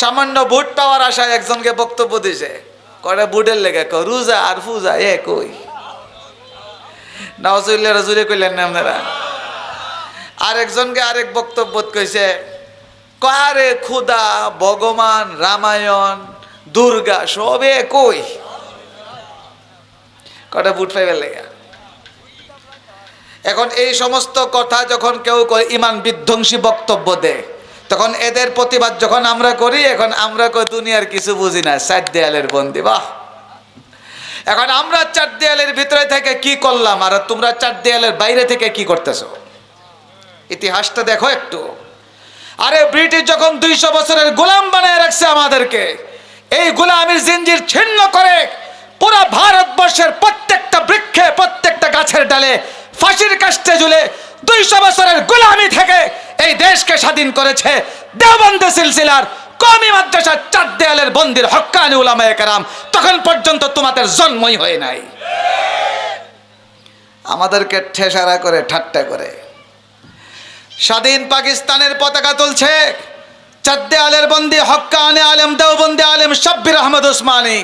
সামান্য ভোট পাওয়ার আশায় একজনকে বক্তব্য দিছে। কটা বুটের লেগে ক রুজা আর ফুজা এ কই? নওয়াজুল্লাহ রাজুরে কইলেন না আপনারা? আরেকজনকে আরেক বক্তব্য কইছে, কারে খুদা, ভগবান, রামায়ণ, দুর্গা, সবে কই? কটা বুট পাইবার লেগে? এখন এই সমস্ত কথা যখন কেউ কয়, ইমান বিধ্বংসী বক্তব্য দেয়। তখন এদের প্রতিবাদ যখন আমরা করি, এখন আমরা দুনিয়ার কিছু বুঝি না, চার দেয়ালের বন্দি, বাহ। এখন আমরা চার দেয়ালের ভিতরে থেকে কি করলাম, আর তোমরা চার দেয়ালের বাইরে থেকে কি করতেছো? ইতিহাসটা দেখো একটু। আরে ব্রিটিশ যখন দুইশো বছরের গোলাম বানায় রাখছে আমাদেরকে, এই গোলামের জিঞ্জির ছিন্ন করে পুরো ভারতবর্ষের প্রত্যেকটা বৃক্ষে, প্রত্যেকটা গাছের ডালে ফাঁসির কাষ্টে ঝুলে দুইশো বছরের গোলামি থেকে এই দেশকে স্বাধীন করেছে দেওবন্দে সিলসিলার কমি মাদ্রাসার চার দেয়ালের বন্দির হক্কানি উলামায়ে কেরাম। তখন পর্যন্ত তোমাদের জন্মই হয় নাই। আমাদেরকে ঠেসারা করে, ঠাট্টা করে। স্বাধীন পাকিস্তানের পতাকা তুলছে চাদ্দে আলের বন্দি হক্কানে আলেম, দেওবন্দি আলেম সাব্বির আহমদ উসমানী।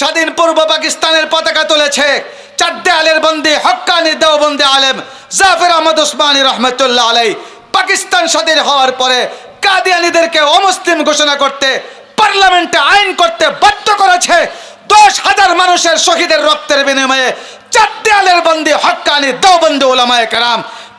স্বাধীন পূর্ব পাকিস্তানের পতাকা তুলেছে চাদ্দে আলের বন্দি হক্কানি, দেওবন্দি আলেম জাফির আহমদ উসমানী রহমতুল্লাহ আলাই পাকিস্তান স্বাধীন হওয়ার পরে কাদিয়ানিদেরকে অমুসলিম ঘোষণা করতে, পার্লামেন্টে আইন করতে বাধ্য করেছে দশ হাজার মানুষের শহীদের রক্তের বিনিময়ে চার দেয়ালের বন্দি হক্কানি দেওবন্দি ওলামায়ে কারাম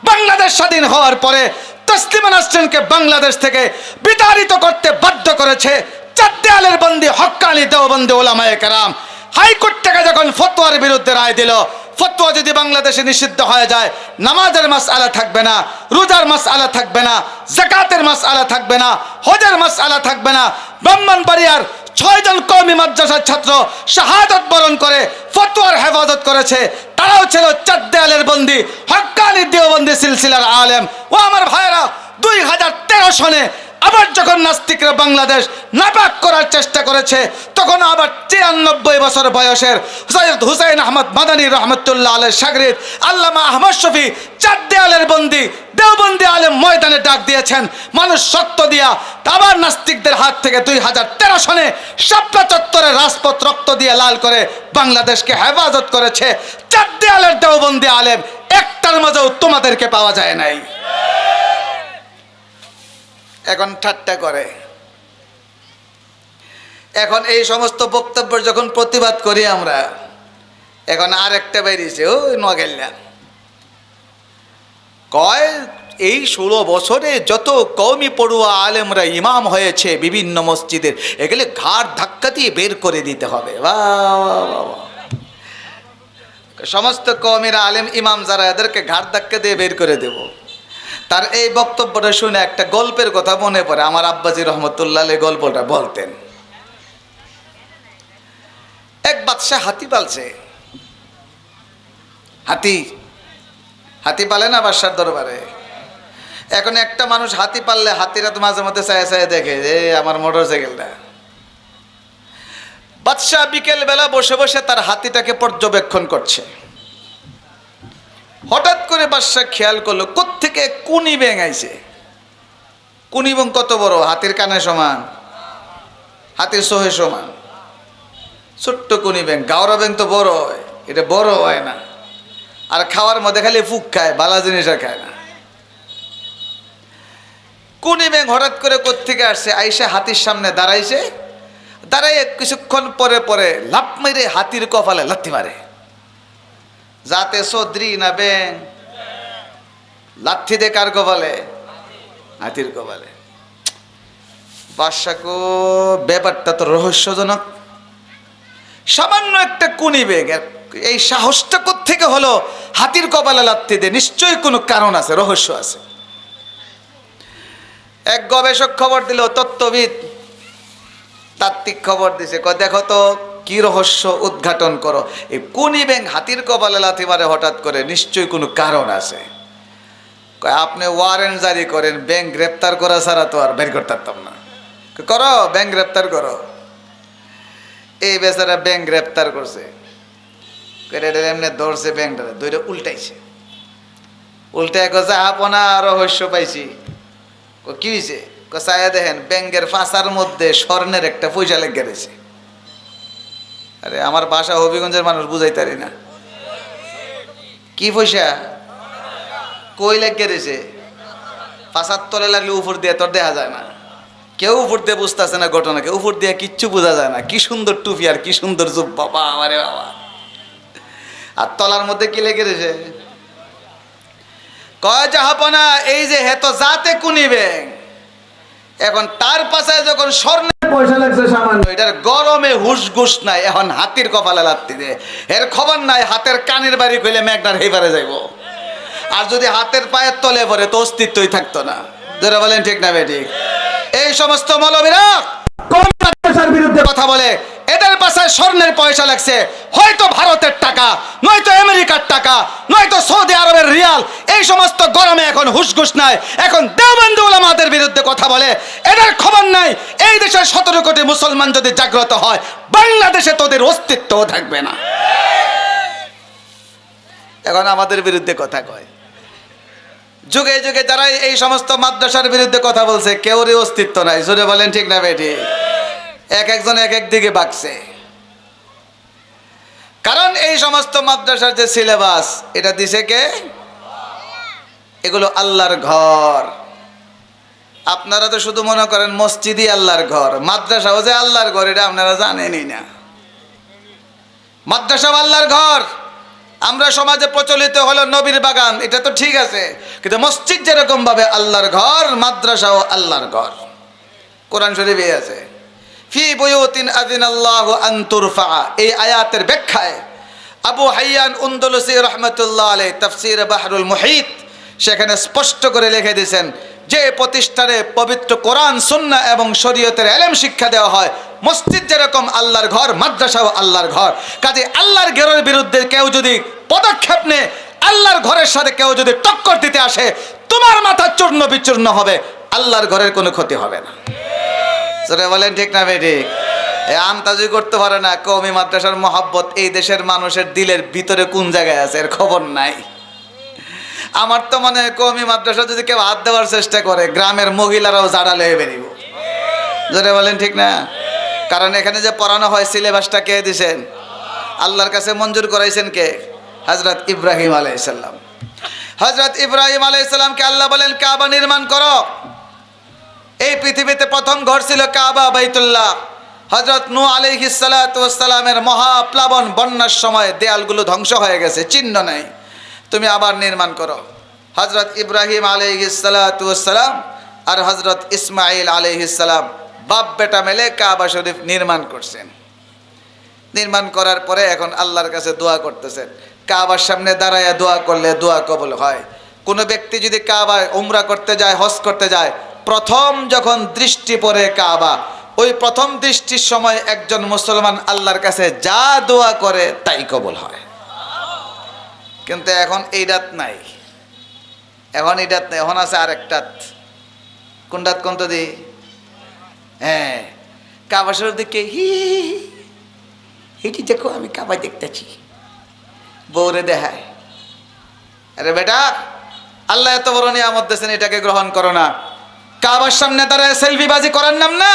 বাংলাদেশ স্বাধীন হওয়ার পরে তসলিমা নাসরিনকে বাংলাদেশ থেকে বিতাড়িত করতে বাধ্য করেছে চার দেয়ালের বন্দি হক্কানি দেওবন্দি ওলামায়ে কারাম। হাইকোর্ট থেকে যখন ফতোয়ার বিরুদ্ধে রায় দিল ফতোয়া যদি বাংলাদেশে নিষিদ্ধ হয়ে যায়, নামাজের মাস আলা থাকবে না, রোজার মাস আলা থাকবে না জাকাতের মাস আলা থাকবে না, হজের মাস আলা থাকবে না, ব্রাহ্মণবাড়িয়ার ছয়জন কওমি মাদ্রাসার ছাত্র শাহাদত বরণ করে, ফতোয়ার হেফাজত করেছে। তারাও ছিল চার দেয়ালের বন্দি হক্কানি দেওবন্দি সিলসিলার আলেম। ও আমার ভাইয়েরা, দুই হাজার তেরো সনে আবার যখন নাস্তিকরা বাংলাদেশ নাপাক করার চেষ্টা করেছে, তখন আবার তিরানব্বই বছর বয়সের সৈয়দ হুসাইন আহমদ মাদানী রহমতুল্লাহ আলের সাগরিদ আল্লামা আহমদ শফি চার দেয়ালের বন্দি, দেওবন্দি আলেম ময়দানে ডাক দিয়েছেন, মানুষ সত্য দিয়া আবার নাস্তিকদের হাত থেকে দুই হাজার তেরো সনে শাপলা চত্বরে রাজপথ রক্ত দিয়ে লাল করে বাংলাদেশকে হেফাজত করেছে। চার দেয়ালের দেওবন্দি আলেম, একটার মাঝেও তোমাদেরকে পাওয়া যায় নাই। এখন ঠাট্টা করে। এখন এই সমস্ত বক্তব্যের যখন প্রতিবাদ করি আমরা, এখন আর একটা বেরিয়েছে ওই নগেল্লা কয়, এই ষোলো বছরে যত কৌমি পড়ুয়া আলেমরা ইমাম হয়েছে বিভিন্ন মসজিদের, এগুলো ঘাড় ধাক্কা দিয়ে বের করে দিতে হবে। সমস্ত কৌমিরা আলেম, ইমাম যারা, এদেরকে ঘাড় ধাক্কা দিয়ে বের করে দেব। তার এই বক্তব্যটা শুনে একটা গল্পের কথা মনে পড়ে। আমার আব্বাজি রহমতুল্লাহ গল্পটা বলতেন। এক বাদশাহ হাতি পালছে। হাতি হাতি পালে না বাদশার দরবারে? এখন একটা মানুষ হাতি পাললে হাতিরা তো মাঝে মধ্যে চায় চায় দেখে যে আমার মোটর সাইকেলটা বাদশাহ বিকেল বেলা বসে বসে তার হাতিটাকে পর্যবেক্ষণ করছে। হঠাৎ করে বাদশাহ খেয়াল করল, কোত্থেকে কুনি ব্যাং কুনি ব্যাং কত বড়? হাতির কানে সমান, হাতির সোহে সমান। ছোট্ট কুনি ব্যাং গাওরা ব্যাং তো বড় হয়, এটা বড় হয় না। আর খাওয়ার মধ্যে খালি ফুক খায়, বালা জিনিস আর খায় না। কুনি ব্যাং হঠাৎ করে কোত্থেকে আসছে? আইসা হাতির সামনে দাঁড়াইছে, দাঁড়াইয়ে কিছুক্ষণ পরে পরে লাফ মেরে হাতির কপালে লাথি মারে। যাতে সদ্রি না ব্যাং লাথি দে কার কপালে? হাতির কপালে। বাদশাকো ব্যাপারটা তো রহস্যজনক। সামান্য একটা কুনি বেগ এই সাহসটা থেকে হলো? হাতির কপালে লাথি দে নিশ্চয়ই কোনো কারণ আছে, রহস্য আছে। এক গবেষক খবর দিল, তত্ত্ববিদ। তাত্ত্বিক খবর দিছে দেখো তো কি রহস্য উদ্ঘাটন করো? এই কুনি ব্যাং হাতির কপালে লাথি মারে হঠাৎ করে নিশ্চয়ই কোনো কারণ আছে। আপনি ওয়ারেন্ট জারি করেন ব্যাংক গ্রেপ্তার করা ছাড়া তো আর বের করতে পারতাম না। করো ব্যাংক গ্রেপ্তার করো। এই বেচারা ব্যাংক গ্রেপ্তার করছে। এমনি ধরছে ব্যাংকটা দুইটা উল্টাইছে। উল্টায় কছে আপনা রহস্য পাইছি। কি হয়েছে চায়া দেখেন ব্যাংকের ফাঁসার মধ্যে স্বর্ণের একটা পয়সা লেগে গেছে আরে আমার বাসা হবিগঞ্জের মানুষ বুঝাইতারি না। কি পয়সা? কই লেগে গেছে? ফাঁসার তলে লাগলে উপর দিয়ে তোর দেখা যায় না। কেউ উপর দিয়ে বুঝতেছে না ঘটনাকে, উপর দিয়ে কিচ্ছু বোঝা যায় না। কি সুন্দর টুপি আর কি সুন্দর জুব বাবা, আমারে বাবা। আর তলার মধ্যে কি লেগে রয়েছে কয় জাহাপনা এই যে হেত যাতে কুনিবে। এখন তার পাশে যখন স্বর্ণের পয়সা লাগছে সামান্য। এটার গরমে হুস গুস নাই এখন হাতির কপালে লাগতে দে। এর খবর নাই হাতের কানের বাড়ি কইলে মেঘনার হেবারে যাইব। আর যদি হাতের পায়ের তলে পড়ে তো অস্তিত্বই থাকতো না। যারা বলেন ঠিক না বেঠিক? এই সমস্ত মৌলবীরা কোন মাদ্রাসার বিরুদ্ধে কথা বলে? এদের পাশে স্বর্ণের পয়সা লাগছে। হয়তো ভারতের টাকা নয়তো আমেরিকার টাকা নয়তো সৌদি আরবের রিয়াল। এই সমস্ত গরমে এখন হুসগুস নাই। এখন দেওবন্দি ওলামাদের বিরুদ্ধে কথা বলে। এদের খবর নাই। এই দেশের সতেরো কোটি মুসলমান যদি জাগ্রত হয়, বাংলাদেশে তোদের অস্তিত্বও থাকবে না। এখন আমাদের বিরুদ্ধে কথা কয়। যুগে যুগে যারা এই সমস্ত মাদ্রাসার বিরুদ্ধে কথা বলছে, কেউরই অস্তিত্ব নাই। জোরে বলেন ঠিক না বেটি এক একজন এক এক দিকে বাকছে কারণ এই সমস্ত মাদ্রাসার যে সিলেবাস, এটা দিছে কে? এগুলো আল্লাহর ঘর। আপনারা তো শুধু মনে করেন মসজিদই আল্লাহর ঘর, মাদ্রাসাও যে আল্লাহর ঘর, এটা আপনারা জানেনই না। মাদ্রাসাও আল্লাহর ঘর। আমরা সমাজে প্রচলিত হলো নবীর বাগান, এটা তো ঠিক আছে। কিন্তু মসজিদ যেরকম ভাবে আল্লাহর ঘর, মাদ্রাসাও আল্লাহর ঘর। কোরআন শরীফে আছে, ফি বয়ুতিন আদিন আল্লাহ আন্তুরফা এই আয়াতের ব্যাখ্যায় আবু হাইয়ান উন্দুলসি রহমতুল্লাহ আলাই তফসির বাহরুল মুহিত সেখানে স্পষ্ট করে লিখে দিয়েছেন, যে প্রতিষ্ঠানে পবিত্র কোরআন সুন্না এবং শরীয়তের এলেম শিক্ষা দেওয়া হয়, মসজিদ যেরকম আল্লাহর ঘর, মাদ্রাসাও আল্লাহর ঘর। কাজে আল্লাহর ঘরের বিরুদ্ধে কেউ যদি পদক্ষেপ নেয়, আল্লাহর ঘরের সাথে কেউ যদি টক্কর দিতে আসে, তোমার মাথা চূর্ণ বিচূর্ণ হবে, আল্লাহর ঘরের কোনো ক্ষতি হবে না। সেটা বলেন, ঠিক না বেটি এ আন্তাজি করতে পারে না কৌমি মাদ্রাসার মহাব্বত এই দেশের মানুষের দিলের ভিতরে কোন জায়গায় আছে, এর খবর নাই। আমার তো মনে হয় কৌমি মাদ্রাসা যদি কেউ হাত দেওয়ার চেষ্টা করে, গ্রামের মহিলারাও জাড়া লেগে বেরিব জোরে বলেন ঠিক না? কারণ এখানে যে পড়ানো হয়, সিলেবাসটা কে দিছেন? আল্লাহর কাছে মঞ্জুর করাইছেন কে? হজরত ইব্রাহিম আলাইসাল্লাম হজরত ইব্রাহিম আলাইসাল্লামকে আল্লাহ বলেন, কাবা নির্মাণ করো। এই পৃথিবীতে প্রথম ঘর ছিল কাবা বাইতুল্লাহ। হজরত নু আলিহিসালামের মহাপ্লাবন বন্যার সময় দেয়ালগুলো ধ্বংস হয়ে গেছে, চিহ্ন নেই। তুমি আবার নির্মাণ করো। হজরত ইব্রাহিম আলিহিসালাম আর হজরত ইসমাইল আলিহিসাল্লাম বাপ বেটা মেলে কাবা শরীফ নির্মাণ করছেন। নির্মাণ করার পরে এখন আল্লাহর কাছে দোয়া করতেছেন। কাবার সামনে দাঁড়ায় দোয়া করলে দোয়া কবল হয়। কোনো ব্যক্তি যদি কাবায় উমরা করতে যায়, হজ করতে যায়, প্রথম যখন দৃষ্টি পড়ে কাবা, ওই প্রথম দৃষ্টির সময় একজন মুসলমান আল্লাহর কাছে যা দোয়া করে তাই কবল হয়। কিন্তু এখন এই রাত নাই। এখন এই রাত নাই। এখন আছে আর আরেকটাত কোন রাত কোন তো দি? হ্যাঁ। কাবা শরীফ দিকে হি এটি দেখো, আমি কাবায় দেখতেছি। বৌরে দেখায়। আরে বেটা, আল্লাহ এত বড় নিয়ামত দিয়েছেন, এটাকে গ্রহণ করো না। কাবার সামনে তারা সেলফি বাজি করার নাম না?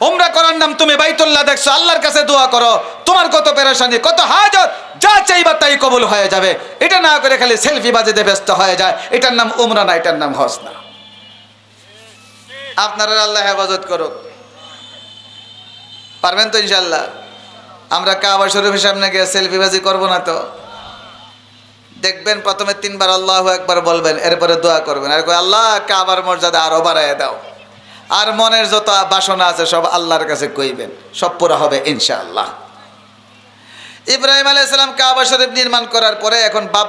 ওমরা করার নাম তুমি বাইতুল্লাহ দেখছ, আল্লাহর কাছে দোয়া করো। তোমার কত পেরেশানি, কত হাজত, যা চাইবা তাই কবুল হয়ে যাবে। এটা না করে খালি সেলফি বাজিতে ব্যস্ত হয়ে যায়। এটার নাম উমরা না, এটার নাম হজ না। আপনারা আল্লাহ হেফাজত করুক। পারবেন তো ইনশাল্লাহ আমরা কাবা শরীফের সামনে গিয়ে সেলফি বাজি করব না তো? দেখবেন প্রথমে তিনবার আল্লাহ একবার বলবেন, এরপরে দোয়া করবেন। আর আল্লাহ, কাবার মর্যাদা আরও বাড়ায় দাও। আর মনের যত বাসনা আছে সব আল্লাহর কাছে কইবেন। সব পুরা হবে ইনশাআল্লাহ। ইব্রাহিম আলাইসালাম সালাম কাবা শরীফ নির্মাণ করার পরে এখন বাপ